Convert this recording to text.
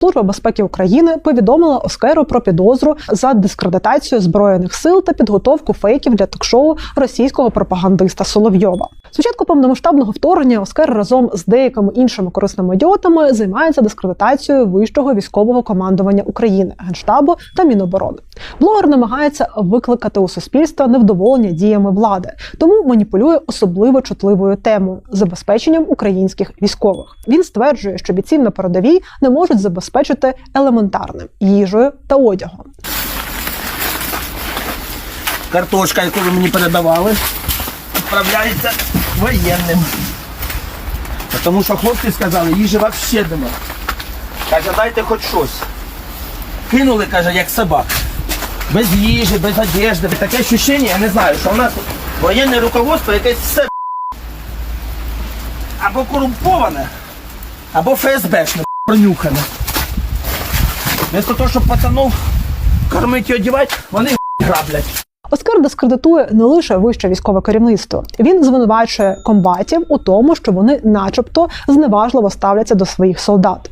Служба безпеки України повідомила Оскеру про підозру за дискредитацію збройних сил та підготовку фейків для ток-шоу російського пропагандиста Соловйова. Спочатку повномасштабного вторгнення Оскар разом з деякими іншими корисними ідіотами займається дискредитацією вищого військового командування України, генштабу та Міноборони. Блогер намагається викликати у суспільства невдоволення діями влади, тому маніпулює особливо чутливою темою забезпеченням українських військових. Він стверджує, що бійців на передовій не можуть забезпечити елементарним їжею та одягом. Картошка, яку ви мені передавали, відправляється воєнним. Тому що хлопці сказали, їжі взагалі нема. Каже, дайте хоч щось. Кинули, каже, як собак. Без їжі, без одежди. Таке ощущення, я не знаю, що у нас воєнне руководство якесь все або корумповане, або ФСБшне пронюхане. Вместо того, щоб пацанов кормити і одягати, вони граблять. Оскар дискредитує не лише вище військове керівництво. Він звинувачує комбатів у тому, що вони, начебто, зневажливо ставляться до своїх солдат.